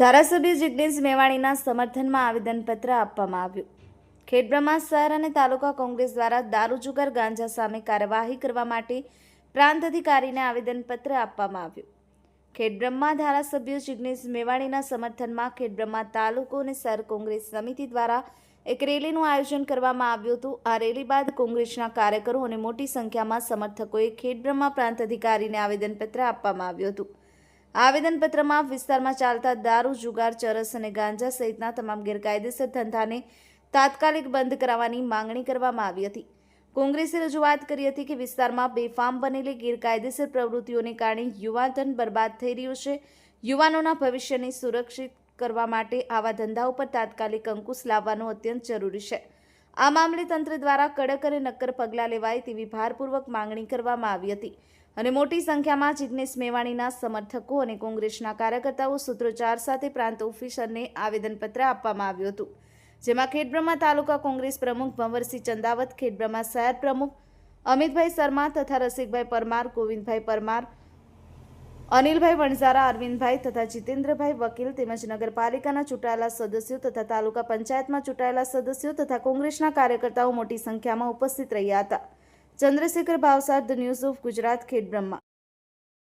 ધારાસભ્ય જિગ્નેશ મેવાણીના સમર્થનમાં આવેદનપત્ર આપવામાં આવ્યું. ખેડબ્રહ્મા શહેર અને તાલુકા કોંગ્રેસ દ્વારા દારૂ જુગાર ગાંજા સામે કાર્યવાહી કરવા માટે પ્રાંત અધિકારીને આવેદનપત્ર આપવામાં આવ્યું. ખેડબ્રહ્મા ધારાસભ્ય જિગ્નેશ મેવાણીના સમર્થનમાં ખેડબ્રહ્મા તાલુકો અને શહેર કોંગ્રેસ સમિતિ દ્વારા એક રેલીનું આયોજન કરવામાં આવ્યું હતું. આ રેલી બાદ કોંગ્રેસના કાર્યકરો અને મોટી સંખ્યામાં સમર્થકોએ ખેડબ્રહ્મા પ્રાંત અધિકારીને આવેદનપત્ર આપવામાં આવ્યું હતું. આવેદનપત્રમાં વિસ્તારમાં ચાલતા દારૂ, જુગાર, ચરસ અને ગાંજા સહિતના તમામ ગેરકાયદેસર ધંધાને તાત્કાલિક બંધ કરાવવાની માંગણી કરવામાં આવી હતી. કોંગ્રેસે રજૂઆત કરી હતી કે વિસ્તારમાં બેફામ બનેલી ગેરકાયદેસર પ્રવૃત્તિઓને કારણે યુવાધન બરબાદ થઈ રહ્યું છે. યુવાનોના ભવિષ્યને સુરક્ષિત કરવા માટે આવા ધંધા ઉપર તાત્કાલિક અંકુશ લાવવાનું અત્યંત જરૂરી છે. આ મામલે તંત્ર દ્વારા કડક અને નક્કર પગલાં લેવાય તેવી ભારપૂર્વક માંગણી કરવામાં આવી હતી. અને મોટી સંખ્યામાં જિગ્નેશ મેવાણીના સમર્થકો અને કોંગ્રેસના કાર્યકર્તાઓ સૂત્રોચ્ચાર સાથે પ્રાંત ઓફિસરને આવેદનપત્ર આપવામાં આવ્યું હતું, જેમાં ખેડબ્રહ્મા તાલુકા કોંગ્રેસ પ્રમુખ ભંવરસિંહ ચંદાવત, ખેડબ્રહ્મા શહેર પ્રમુખ અમિતભાઈ શર્મા તથા રસિકભાઈ પરમાર, ગોવિંદભાઈ પરમાર, અનિલભાઈ વણઝારા, અરવિંદભાઈ તથા જીતેન્દ્રભાઈ વકીલ તેમજ નગરપાલિકાના ચૂંટાયેલા સદસ્યો તથા તાલુકા પંચાયતમાં ચૂંટાયેલા સદસ્યો તથા કોંગ્રેસના કાર્યકર્તાઓ મોટી સંખ્યામાં ઉપસ્થિત રહ્યા હતા. Chandrashekhar Bhavsar the news of Gujarat Khedbrahma